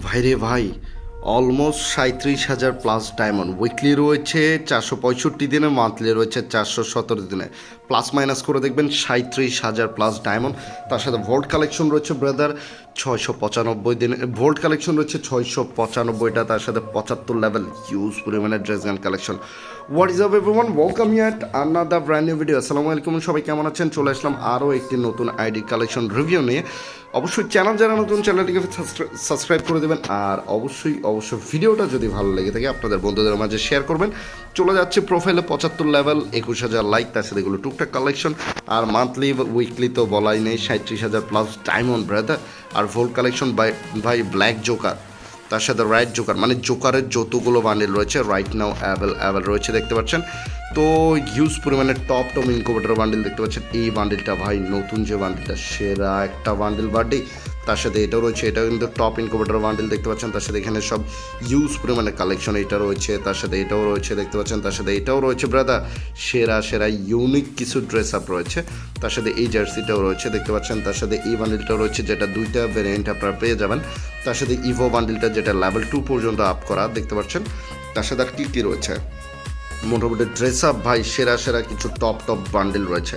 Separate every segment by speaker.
Speaker 1: ভাইরে ভাই অলমোস্ট সাঁত্রিশ হাজার প্লাস ডায়মন্ড উইকলি রয়েছে চারশো পঁয়ষট্টি দিনে মান্থলি রয়েছে চারশো সতেরো দিনে। প্লাস মাইনাস করে দেখবেন সাঁত্রিশ হাজার প্লাস ডায়মন্ড তার সাথে ভোল্ট কালেকশন রয়েছে ব্রাদার ছয়শো পঁচানব্বই দিনে। ভোল্ট কালেকশন রয়েছে ছয়শো পঁচানব্বইটা, তার সাথে পঁচাত্তর লেভেল হিউজ পরিমাণের dress gun collection what is up everyone welcome yacht আন্না আনাদা ব্র্যান্ড নিউ ভিডিও আসসালামু আলাইকুম সবাই কেমন আছেন? চলে আসলাম আরও একটি নতুন আইডি কালেকশন রিভিউ নিয়ে। অবশ্যই চ্যানেল যারা নতুন চ্যানেলটিকে সাবস্ক্রাইব করে দেবেন। আর অবশ্যই অবশ্যই ভিডিওটা যদি ভালো লেগে থাকে, আপনাদের বন্ধুদের মাঝে শেয়ার করবেন। চলে যাচ্ছে প্রোফাইলে পঁচাত্তর লেভেল একুশ হাজার লাইক তার সাথে এগুলো টুকটাক কালেকশন আর মান্থলি উইকলি তো বলাই নেই সাঁত্রিশ হাজার প্লাস ডায়মন্ড ব্রাদার আর ভোল্ট কালেকশন বাই ভাই ব্ল্যাক জোকার তার সাথে রাইট জোকার মানে জোকারের যতগুলো বান্ডিল রয়েছে রাইট নাও অ্যাভেল অ্যাভেল রয়েছে, দেখতে পাচ্ছেন। তো হিউজ পরিমাণে টপ টপ ইনকোভেটার বান্ডিল দেখতে পাচ্ছেন। এই বান্ডিলটা ভাই, নতুন যে বান্ডিলটা সেরা একটা বান্ডিল বার্ডি তার সাথে এটাও রয়েছে, এটাও কিন্তু টপ ইনকোভেটার বান্ডিল দেখতে পাচ্ছেন। তার সাথে এখানে সব ইউজ পরিমাণে কালেকশন এটা রয়েছে, তার সাথে এটাও রয়েছে, দেখতে পাচ্ছেন। তার সাথে এটাও রয়েছে ব্রাদা সেরা সেরা ইউনিক কিছু ড্রেস আপ রয়েছে। তার সাথে এই জার্সিটাও রয়েছে, দেখতে পাচ্ছেন। তার সাথে এই বান্ডিলটাও রয়েছে, যেটা দুইটা ভ্যারিয়েন্ট আপনারা পেয়ে যাবেন। তার সাথে ইভো বান্ডিলটা যেটা লেভেল টু পর্যন্ত আপ করা, দেখতে পাচ্ছেন। তার সাথে আর কী কী রয়েছে? মোটামুটি ড্রেস আপ ভাই, সেরা সেরা কিছু টপ টপ বান্ডেল রয়েছে।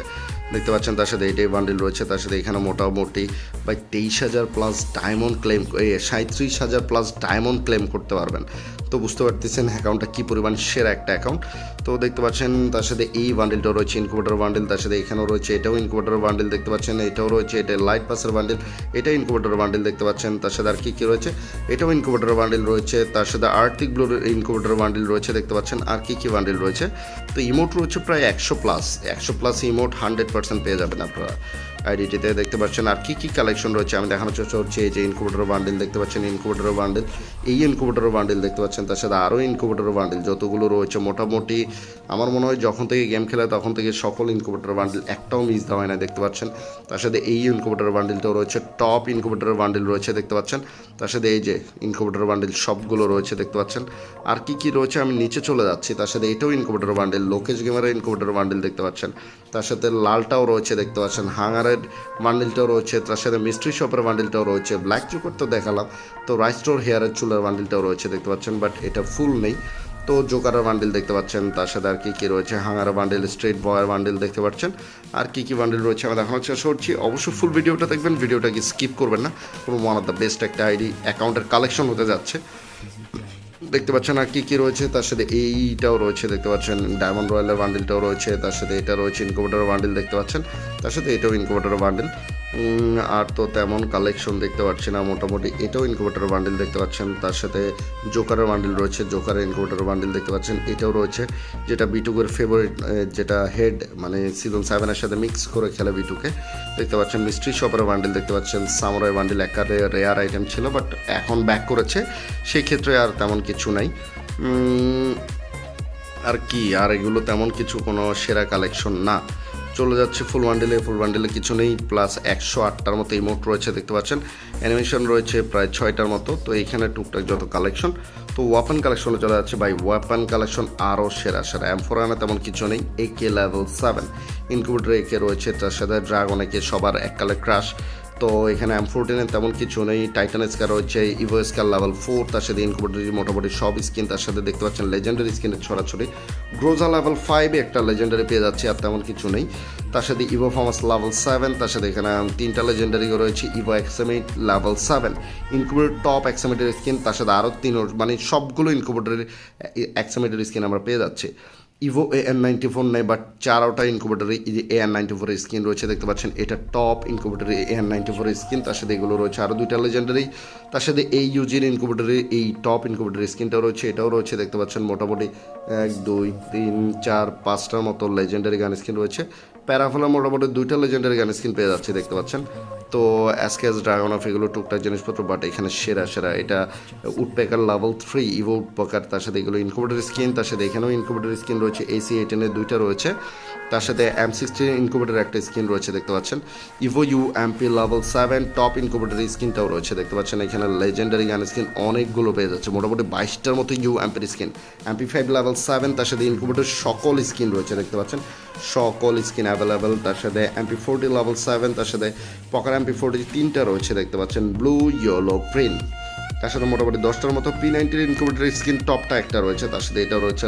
Speaker 1: দেখতে পাচ্ছেন, তার সাথে এইটাই বান্ডিল রয়েছে, তার সাথে এখানে মোটামুটি বাই তেইশ হাজার প্লাস ডায়মন্ড ক্লেম সাঁত্রিশ হাজার প্লাস ডায়মন্ড ক্লেম করতে পারবেন। তো বুঝতে পারতেছেন অ্যাকাউন্টটা কী পরিমাণ সেরা একটা অ্যাকাউন্ট তো দেখতে পাচ্ছেন তার সাথে এই বান্ডিলটাও রয়েছে ইনকুবেটার বান্ডিল তার সাথে এখানেও রয়েছে, এটাও ইনকুবেটার বান্ডিল দেখতে পাচ্ছেন, এটাও রয়েছে, এটা লাইট পাসের বান্ডিল এটা ইনকুবেটার বান্ডিল দেখতে পাচ্ছেন, তার সাথে আর কী কী রয়েছে, এটাও ইনকুবেটার বান্ডিল রয়েছে, তার সাথে আর্টিক ব্লুর ইনকুবেটার বান্ডিল রয়েছে, দেখতে পাচ্ছেন আর কী কী বান্ডিল রয়েছে। তো ইমোট রয়েছে প্রায় একশো প্লাস একশো প্লাস ইমোট হান্ড্রেড পার্সেন্ট পেয়ে যাবেন আপনারা। আইডিটিতে দেখতে পাচ্ছেন। আর কী কী কালেকশন রয়েছে আমি দেখানোর চেষ্টা করছি, এই যে ইনকুবেটার বান্ডিল দেখতে পাচ্ছেন ইনকুবেটার বান্ডিল এই ইনকুবেটার বান্ডিল দেখতে পাচ্ছেন, তার সাথে আরও ইনকুবেটার বান্ডিল যতগুলো রয়েছে মোটামুটি আমার মনে হয় যখন থেকে গেম খেলে তখন থেকে সকল ইনকুবেটার বান্ডিল একটাও মিস দেওয়া হয় না দেখতে পাচ্ছেন। তার সাথে এই ইনকুবেটার বান্ডিলটাও রয়েছে টপ ইনকুবেটার বান্ডিল রয়েছে দেখতে পাচ্ছেন। তার সাথে এই যে ইনকুবেটার বান্ডিল সবগুলো রয়েছে দেখতে পাচ্ছেন। আর কি কি রয়েছে আমি নিচে চলে যাচ্ছি, তার সাথে এটাও ইনকুবেটার বান্ডিল লোকেশ গেমারের ইনকুবেটার বান্ডিল দেখতে পাচ্ছেন। তার সাথে লালটাও রয়েছে দেখতে পাচ্ছেন হাঙ্গারের বান্ডিলটাও রয়েছে তার সাথে মিস্ট্রি শপের বান্ডিলটাও রয়েছে ব্ল্যাক চোকর তো দেখালাম তো রাইস্টোর হেয়ারের চুলের বান্ডিলটাও রয়েছে দেখতে পাচ্ছেন বাট এটা ফুল নেই তো জোকারের বান্ডিল দেখতে পাচ্ছেন তার সাথে আর কী কী রয়েছে হাঙ্গারের বান্ডিল স্ট্রেট বয়ের বান্ডিল দেখতে পাচ্ছেন আর কী কী বান্ডিল রয়েছে আমি দেখানোর চেষ্টা করছি অবশ্যই ফুল ভিডিওটা দেখবেন ভিডিওটাকে স্কিপ করবেন না। কোনো ওয়ান অফ দ্য বেস্ট একটা আইডি অ্যাকাউন্টের কালেকশন হতে যাচ্ছে। দেখতে পাচ্ছেন আর কি কি রয়েছে? তার সাথে এইটাও রয়েছে, দেখতে পাচ্ছেন। ডায়মন্ড রয়্যালের বান্ডিলটাও রয়েছে, তার সাথে এটা রয়েছে ইনকোভেটারের বান্ডিল দেখতে পাচ্ছেন। তার সাথে এটাও ইনকোভেটারের বান্ডিল আর তো তেমন কালেকশন দেখতে পাচ্ছি না। মোটামুটি এটাও ইনকুবেটার বান্ডিল দেখতে পাচ্ছেন। তার সাথে জোকারের বান্ডিল রয়েছে। জোকারের ইনকুবেটার বান্ডিল দেখতে পাচ্ছেন। এটাও রয়েছে। যেটা বিটুকের ফেভারিট যেটা হেড মানে সিজন সেভেনের সাথে মিক্স করে খেলে বিটুকে দেখতে পাচ্ছেন মিস্ট্রি শপের বান্ডিল দেখতে পাচ্ছেন। সামরাই বান্ডিল একারে রেয়ার আইটেম ছিল বাট এখন ব্যাক করেছে। সেই ক্ষেত্রে আর তেমন কিছু নাই। আর কি? আর এগুলো তেমন কিছু কোনো সেরা কালেকশন না। চলে যাচ্ছে ফুল বান্ডেলে ফুল বান্ডেলে কিছু নেই প্লাস একশো আটটার মতো ইমোট রয়েছে, দেখতে পাচ্ছেন। অ্যানিমেশন রয়েছে প্রায় ছয়টার মতো, তো এইখানে টুকটাক যত কালেকশন তো ওয়াপেন কালেকশনে চলে যাচ্ছে। বাই ওয়াপেন কালেকশন আরও সেরা সেরা। এম ফোর আনা তেমন কিছু নেই A K level seven include A K রয়েছে, তার সাথে ড্রাগন একে সবার এক কালে ক্রাশ তো এখানে এম ফোরটিনের তেমন কিছু নেই। টাইটান স্কার রয়েছে ইভো স্কার লেভেল ফোর তার সাথে ইনকুবেটরি মোটামুটি সব স্কিন তার সাথে দেখতে পাচ্ছেন। লেজেন্ডারি স্কিনের ছড়াছড়ি। গ্রোজা লেভেল ফাইভে একটা লেজেন্ডারি পেয়ে যাচ্ছে আর তেমন কিছু নেই। তার সাথে ইভো ফার্মাস লেভেল সেভেন তার সাথে এখানে তিনটা লেজেন্ডারিও রয়েছে Evo X M eight level seven incubator top এক্সামিটের skin তার সাথে আরও তিন মানে সবগুলো ইনকুবেটরের এক্সামিটের স্কিন আমরা পেয়ে যাচ্ছি। Evo A N ninety four নেই বাট চারোটা ইনকুবেটারে এ এন নাইনটি ফোরের স্ক্রিন রয়েছে, দেখতে পাচ্ছেন, এটা টপ ইনকুবেটারে এ এন নাইনটি ফোরের স্ক্রিন তার সাথে এগুলো রয়েছে আরও দুইটা লেজেন্ডারি তার সাথে এই ইউজির ইনকুবেটারে এই টপ ইনকুবেটারের স্ক্রিনটাও রয়েছে, এটাও রয়েছে, দেখতে পাচ্ছেন, মোটামুটি এক, দুই, তিন, চার, পাঁচটার মতো লেজেন্ডারি গান স্ক্রিন রয়েছে প্যারাফোলা মোটামুটি দুইটা লেজেন্ডারি গান স্ক্রিন পেয়ে যাচ্ছে, দেখতে পাচ্ছেন তো অ্যাসকেস ড্রাগন অফ এগুলো টুকটাক জিনিসপত্র বাট এখানে সেরা সেরা। এটা woodpecker level three Evo woodpecker তার সাথে এগুলো ইনকুবেটার স্কিন তার সাথে এখানেও ইনকুবেটার স্কিন রয়েছে। এসি এইটেনের দুইটা রয়েছে। তার সাথে এম সিক্সটি ইনকুবেটার একটা স্কিন রয়েছে, দেখতে পাচ্ছেন। Evo U M P level seven top incubator স্কিনটাও রয়েছে, দেখতে পাচ্ছেন। এখানে লেজেন্ডারি গান স্কিন অনেকগুলো পেয়ে যাচ্ছে, মোটামুটি বাইশটার মতো ইউ এমপির skin M P five level seven তার সাথে ইনকুবেটার সকল স্কিন রয়েছে, দেখতে পাচ্ছেন। সকল স্কিন অ্যাভেলেবেল তার সাথে এমপি ফোরটি লেভেল সেভেন তার সাথে পকার এমপি ফোরটি তিনটা রয়েছে, দেখতে পাচ্ছেন ব্লু ইয়েলো প্রিন্ট তার সাথে মোটামুটি দশটার মতো পি নাইনটির ইনকুবেটার স্কিন টপটা একটা রয়েছে, তার সাথে এটা রয়েছে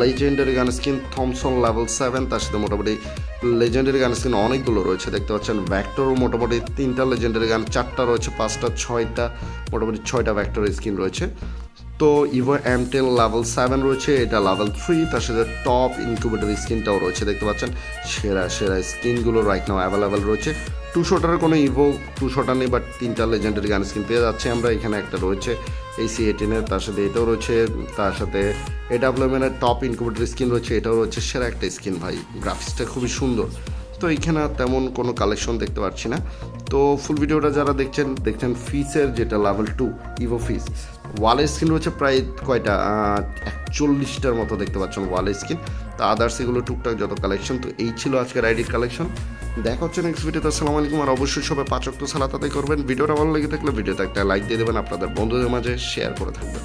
Speaker 1: legendary gun skin Thomson level seven তার সাথে মোটামুটি লেজেন্ডারি গান স্কিন অনেকগুলো রয়েছে, দেখতে পাচ্ছেন ভ্যাক্টরও মোটামুটি তিনটা লেজেন্ডারি গান চারটা রয়েছে, পাঁচটা, ছয়টা, মোটামুটি ছয়টা ভ্যাক্টর স্কিন রয়েছে। তো Evo M ten level seven রয়েছে, এটা লেভেল থ্রি তার সাথে টপ ইনকিউবেটর স্কিনটাও রয়েছে, দেখতে পাচ্ছেন? সেরা সেরা স্কিনগুলো রাইট নাও অ্যাভেলেবেল রয়েছে। টু শটারের কোনো ইভো টু শটার নেই বাট তিনটা লেজেন্ডারি গান স্কিন পেয়ে যাচ্ছে আমরা। এখানে একটা রয়েছে এসি এইটিনের তার সাথে এটাও রয়েছে, তার সাথে এডাব্লিউএমের টপ ইনকিউবেটর স্কিন রয়েছে, এটাও রয়েছে, সেরা একটা স্কিন ভাই। গ্রাফিক্সটা খুবই সুন্দর। তো এইখানে তেমন কোনো কালেকশন দেখতে পাচ্ছি না। তো ফুল ভিডিওটা যারা দেখছেন দেখছেন ফিসের যেটা লেভেল টু ইভো ফিস ওয়ালের স্ক্রিন রয়েছে প্রায় কয়টা? একচল্লিশটার মতো দেখতে পাচ্ছেন ওয়ালের স্ক্রিন তো আদার্স এগুলো টুকটাক যত কালেকশন তো এই ছিল আজকের আইডির কালেকশন দেখা হচ্ছে নেক্সট ভিডিওতে আসসালামু আলাইকুম, আর অবশ্যই সবাই পাচক তো সালাতাতে করবেন। ভিডিওটা ভালো লেগে থাকলে ভিডিওতে একটা লাইক দিয়ে দেবেন। আপনাদের বন্ধুদের মাঝে শেয়ার করে থাকবেন।